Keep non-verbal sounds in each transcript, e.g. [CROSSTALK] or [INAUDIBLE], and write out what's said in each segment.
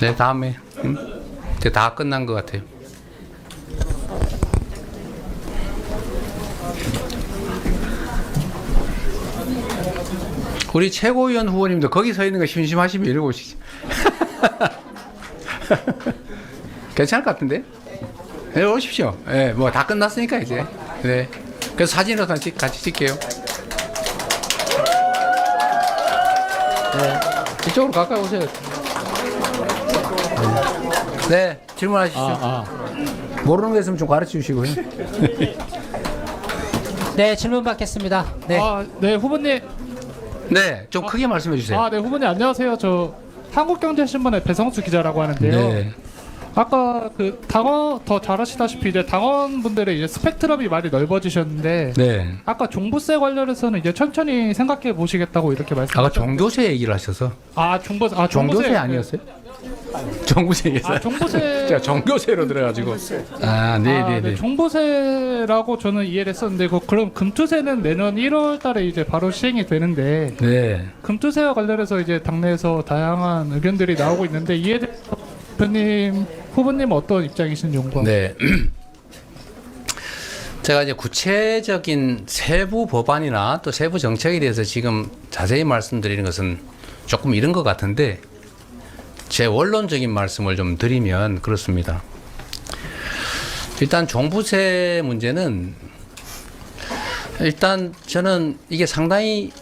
네, 다음에. 음? 이제 다 끝난 것 같아요. 우리 최고위원 후보님도 거기 서 있는 거 심심하시면 오시죠. [LAUGHS] 괜찮을 것 같은데? 네, 오십시오. 예, 뭐다 끝났으니까 이제. 네. 그래서 사진으로 같이, 같이 찍게요. 네. 이쪽으로 가까이 오세요. 네, 질문하시죠. 아, 모르는 거 있으면 좀 가르쳐 주시고요. [LAUGHS] 네, 질문 받겠습니다. 네. 아, 네 후보님. 네, 좀 크게 말씀해 주세요. 아, 네 후보님 안녕하세요. 저 한국경제신문의 배성수 기자라고 하는데요. 네. 아까 그 당원 더 잘하시다시피 이제 당원분들의 이제 스펙트럼이 많이 넓어지셨는데 네. 아까 종부세 관련해서는 이제 천천히 생각해 보시겠다고 이렇게 아까 말씀하셨죠. 종교세 얘기를 하셔서 아 종부세 아 종교세 아니었어요? 종부세였어요. 아 종부세 [LAUGHS] 제가 종교세로 들어가지고. 아, 네, 아, 네, 네, 네. 종부세라고 저는 이해를 했었는데 그 그럼 금투세는 내년 1월 달에 이제 바로 시행이 되는데 네. 금투세와 관련해서 이제 당내에서 다양한 의견들이 나오고 있는데 이에 대해서 대표님 후보님 어떤 입장이신지 궁금합니다. 네. [CLEARS THROAT] 제가 이제 구체적인 세부 법안이나 또 세부 정책에 대해서 지금 자세히 말씀드리는 것은 조금 이른 것 같은데 제 원론적인 말씀을 좀 드리면 그렇습니다. 일단 종부세 문제는 일단 저는 이게 상당히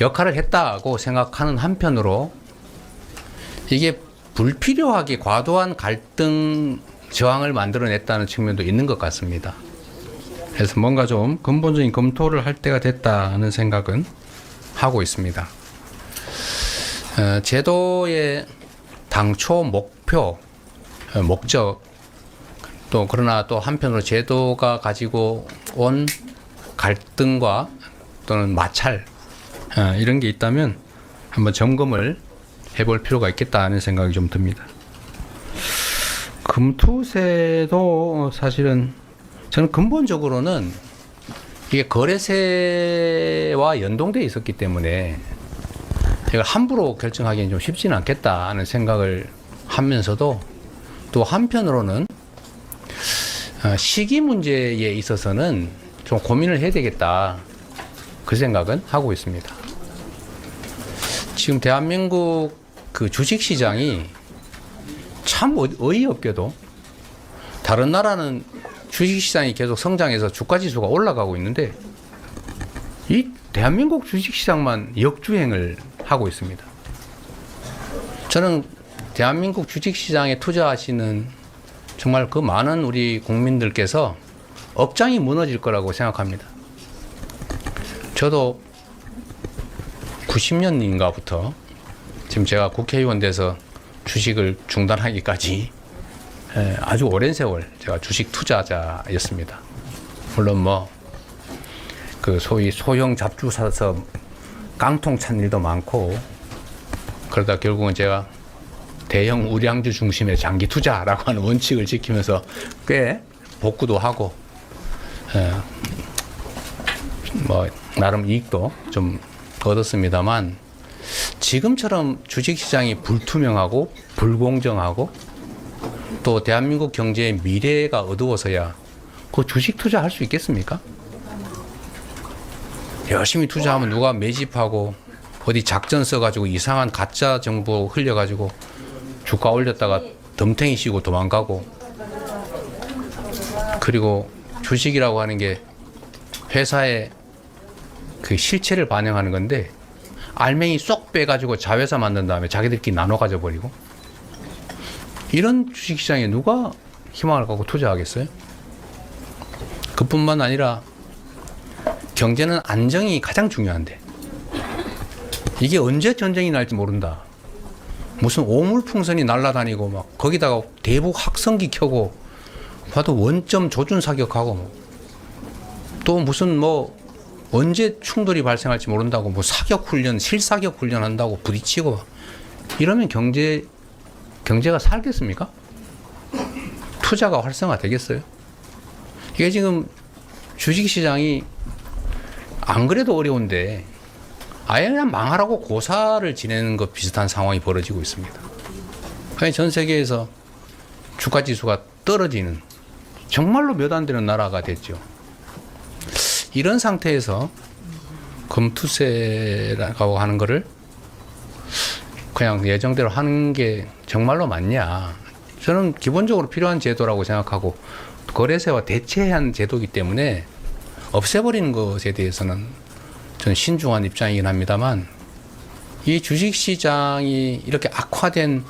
역할을 했다고 생각하는 한편으로 이게 불필요하게 과도한 갈등 저항을 만들어냈다는 측면도 있는 것 같습니다. 그래서 뭔가 좀 근본적인 검토를 할 때가 됐다는 생각은 하고 있습니다. 어, 제도의 당초 목표, 어, 목적, 또 그러나 또 한편으로 제도가 가지고 온 갈등과 또는 마찰 어, 이런 게 있다면 한번 점검을 해볼 필요가 있겠다는 생각이 좀 듭니다. 금투세도 사실은 저는 근본적으로는 이게 거래세와 연동돼 있었기 때문에 이걸 함부로 결정하기는 좀 쉽지는 않겠다는 생각을 하면서도 또 한편으로는 어, 시기 문제에 있어서는 좀 고민을 해야 되겠다 그 생각은 하고 있습니다. 지금 대한민국 그 주식 시장이 참 어- 어이없게도 다른 나라는 주식 시장이 계속 성장해서 주가 지수가 올라가고 있는데 이 대한민국 주식 시장만 역주행을 하고 있습니다. 저는 대한민국 주식 시장에 투자하시는 정말 그 많은 우리 국민들께서 업장이 무너질 거라고 생각합니다. 저도 90년인가부터 지금 제가 국회의원 돼서 주식을 중단하기까지 에, 아주 오랜 세월 제가 주식 투자자였습니다. 물론 뭐 그 소위 소형 잡주 사서 깡통 찬 일도 많고 그러다 결국은 제가 대형 우량주 중심의 장기 투자라고 하는 원칙을 지키면서 꽤 복구도 하고 에, 뭐 나름 이익도 좀 얻었습니다만 지금처럼 주식시장이 불투명하고 불공정하고 또 대한민국 경제의 미래가 어두워서야 그 주식 투자할 수 있겠습니까? 열심히 투자하면 누가 매집하고 어디 작전 써가지고 이상한 가짜 정보 흘려가지고 주가 올렸다가 덤탱이 씌고 도망가고 그리고 주식이라고 하는 게 회사의 그 실체를 반영하는 건데 알맹이 쏙 빼가지고 자회사 만든 다음에 자기들끼리 나눠 가져버리고 이런 주식시장에 누가 희망을 갖고 투자하겠어요? 그뿐만 아니라 경제는 안정이 가장 중요한데 이게 언제 전쟁이 날지 모른다. 무슨 오물풍선이 날아다니고 막 거기다가 대북 확성기 켜고 봐도 원점 조준 사격하고 뭐. 또 무슨 뭐 언제 충돌이 발생할지 모른다고 뭐 사격 훈련, 실사격 훈련 한다고 부딪히고 이러면 경제 경제가 살겠습니까? 투자가 활성화 되겠어요? 이게 지금 주식 시장이 안 그래도 어려운데 아예 그냥 망하라고 고사를 지내는 것 비슷한 상황이 벌어지고 있습니다. 전 세계에서 주가 지수가 떨어지는 정말로 몇 안 되는 나라가 됐죠. 이런 상태에서 검투세라고 하는 거를 그냥 예정대로 하는 게 정말로 맞냐? 저는 기본적으로 필요한 제도라고 생각하고 거래세와 대체한 제도이기 때문에 없애버리는 것에 대해서는 저는 신중한 입장이긴 합니다만 이 주식 시장이 이렇게 악화된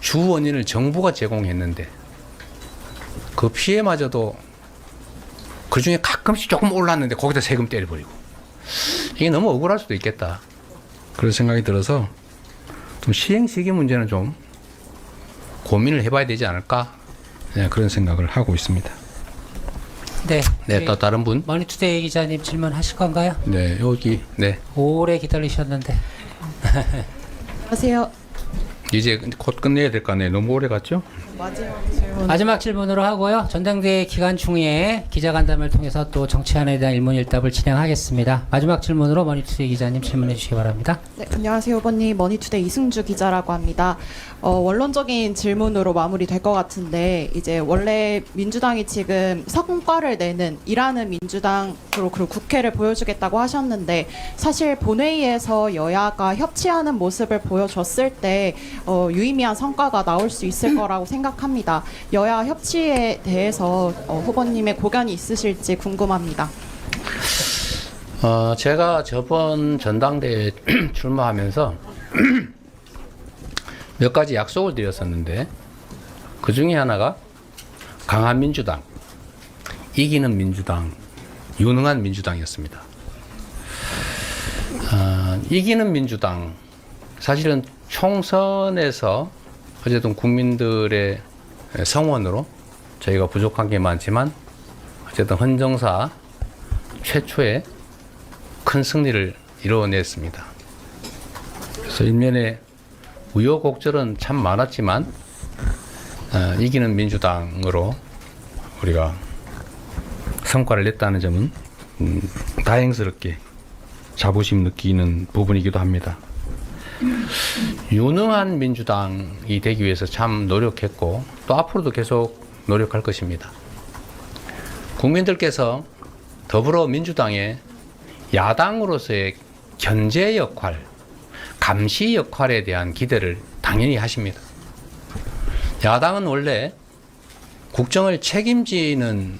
주 원인을 정부가 제공했는데 그 피해마저도 그 중에 가끔씩 조금 올랐는데 거기다 세금 때려버리고 이게 너무 억울할 수도 있겠다. 그런 생각이 들어서 좀 시행 시기 문제는 좀 고민을 해봐야 되지 않을까 네, 그런 생각을 하고 있습니다. 네. 네, 우리 또 다른 분. 머니투데이 기자님 질문하실 건가요? 네, 여기 네 오래 기다리셨는데. 안녕하세요. 이제 곧 끝내야 될 거 아니에요. 너무 오래 갔죠? 마지막 질문. 마지막 질문으로 하고요. 전당대회 기간 중에 기자간담회를 통해서 또 정치안에 대한 일문일답을 진행하겠습니다. 마지막 질문으로 머니투데이 기자님 질문해 주시기 바랍니다. 네, 안녕하세요, 후보님. 머니투데이 이승주 기자라고 합니다. 어, 원론적인 질문으로 마무리될 것 같은데 이제 원래 민주당이 지금 성과를 내는 일하는 민주당으로 그리고 국회를 보여주겠다고 하셨는데 사실 본회의에서 여야가 협치하는 모습을 보여줬을 때 어, 유의미한 성과가 나올 수 있을 거라고 생각합니다. 여야 협치에 대해서 어, 후보님의 고견이 있으실지 궁금합니다. 어, 제가 저번 전당대회 [CLEARS THROAT] 출마하면서 [CLEARS THROAT] 몇 가지 약속을 드렸었는데 그 중에 하나가 강한 민주당, 이기는 민주당, 유능한 민주당이었습니다. 어, 이기는 민주당, 사실은 총선에서 어쨌든 국민들의 성원으로 저희가 부족한 게 많지만 어쨌든 헌정사 최초의 큰 승리를 이루어냈습니다. 그래서 일면에 우여곡절은 참 많았지만 어, 이기는 민주당으로 우리가 성과를 냈다는 점은 음, 다행스럽게 자부심 느끼는 부분이기도 합니다. 유능한 민주당이 되기 위해서 참 노력했고 또 앞으로도 계속 노력할 것입니다. 국민들께서 더불어민주당의 야당으로서의 견제 역할, 감시 역할에 대한 기대를 당연히 하십니다. 야당은 원래 국정을 책임지는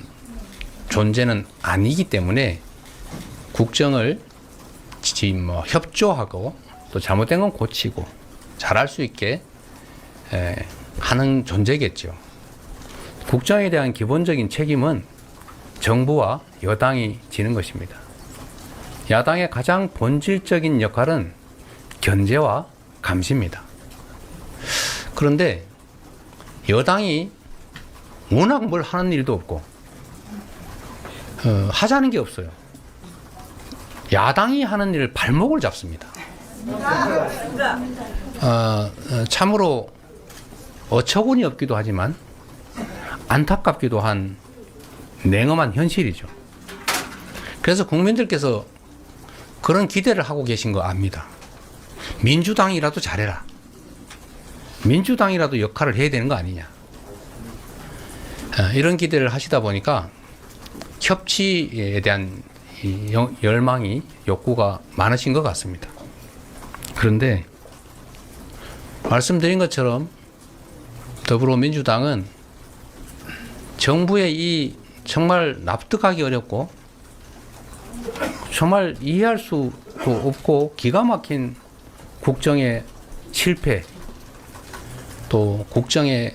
존재는 아니기 때문에 국정을 지- 뭐 협조하고 또 잘못된 건 고치고 잘할 수 있게 에, 하는 존재겠죠. 국정에 대한 기본적인 책임은 정부와 여당이 지는 것입니다. 야당의 가장 본질적인 역할은 견제와 감시입니다. 그런데 여당이 워낙 뭘 하는 일도 없고 어, 하자는 게 없어요. 야당이 하는 일을 발목을 잡습니다. 어, 어, 참으로 어처구니 없기도 하지만 안타깝기도 한 냉엄한 현실이죠. 그래서 국민들께서 그런 기대를 하고 계신 거 압니다. 민주당이라도 잘해라. 민주당이라도 역할을 해야 되는 거 아니냐. 아, 이런 기대를 하시다 보니까 협치에 대한 열망이 욕구가 많으신 것 같습니다. 그런데 말씀드린 것처럼 더불어민주당은 정부의 이 정말 납득하기 어렵고 정말 이해할 수도 없고 기가 막힌 국정의 실패 또 국정의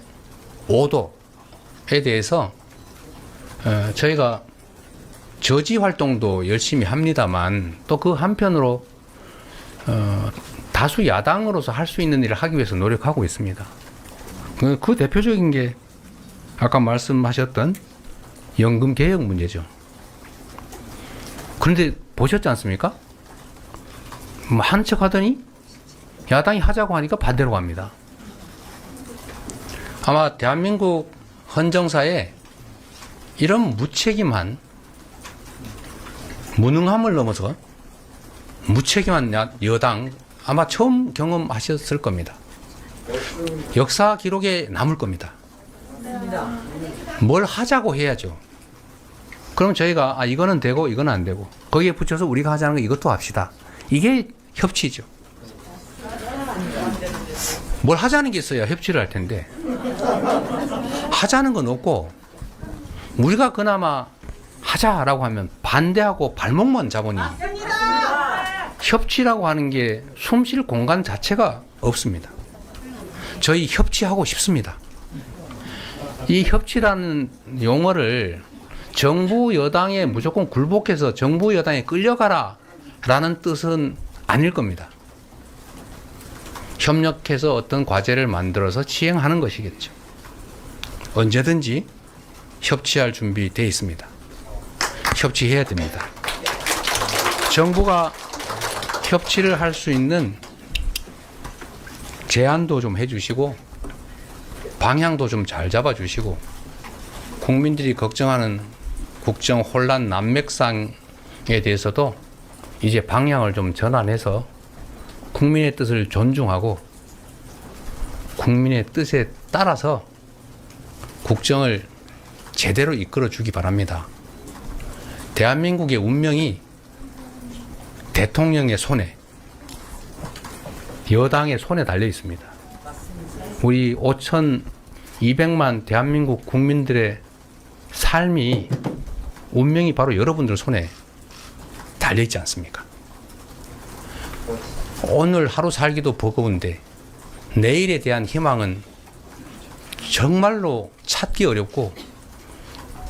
오도에 대해서 어, 저희가 저지 활동도 열심히 합니다만 또 그 한편으로 어, 다수 야당으로서 할 수 있는 일을 하기 위해서 노력하고 있습니다. 그, 그 대표적인 게 아까 말씀하셨던 연금 개혁 문제죠. 그런데 보셨지 않습니까? 뭐 하는 척 하더니 야당이 하자고 하니까 반대로 갑니다. 아마 대한민국 헌정사에 이런 무책임한 무능함을 넘어서 무책임한 야- 여당 아마 처음 경험하셨을 겁니다. 역사 기록에 남을 겁니다. 뭘 하자고 해야죠. 그럼 저희가 아 이거는 되고 이건 안 되고 거기에 붙여서 우리가 하자는 거 이것도 합시다. 이게 협치죠. 뭘 하자는 게 있어야 협치를 할 텐데 하자는 건 없고 우리가 그나마 하자라고 하면 반대하고 발목만 잡으니 협치라고 하는 게 숨 쉴 공간 자체가 없습니다. 저희 협치하고 싶습니다. 이 협치라는 용어를 정부 여당에 무조건 굴복해서 정부 여당에 끌려가라 라는 뜻은 아닐 겁니다. 협력해서 어떤 과제를 만들어서 시행하는 것이겠죠. 언제든지 협치할 준비 돼 있습니다. 협치해야 됩니다. 정부가 협치를 할 수 있는 제안도 좀 해주시고 방향도 좀 잘 잡아주시고 국민들이 걱정하는 국정 혼란 난맥상에 대해서도 이제 방향을 좀 전환해서 국민의 뜻을 존중하고 국민의 뜻에 따라서 국정을 제대로 이끌어 주기 바랍니다. 대한민국의 운명이 대통령의 손에 여당의 손에 달려 있습니다. 우리 5,200만 대한민국 국민들의 삶이 운명이 바로 여러분들 손에 달려 있지 않습니까? 오늘 하루 살기도 버거운데 내일에 대한 희망은 정말로 찾기 어렵고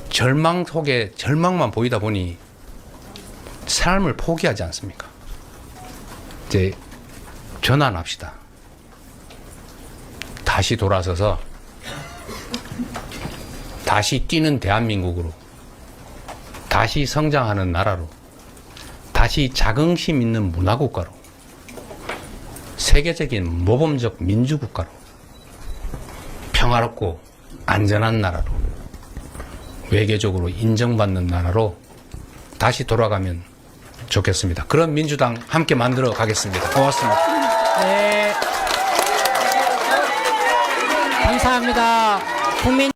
절망 속에 절망만 보이다 보니 삶을 포기하지 않습니까? 이제 전환합시다. 다시 돌아서서 다시 뛰는 대한민국으로 다시 성장하는 나라로 다시 자긍심 있는 문화국가로 세계적인 모범적 민주국가로 평화롭고 안전한 나라로 외교적으로 인정받는 나라로 다시 돌아가면 좋겠습니다. 그런 민주당 함께 만들어 가겠습니다. 고맙습니다. 네. 감사합니다. 국민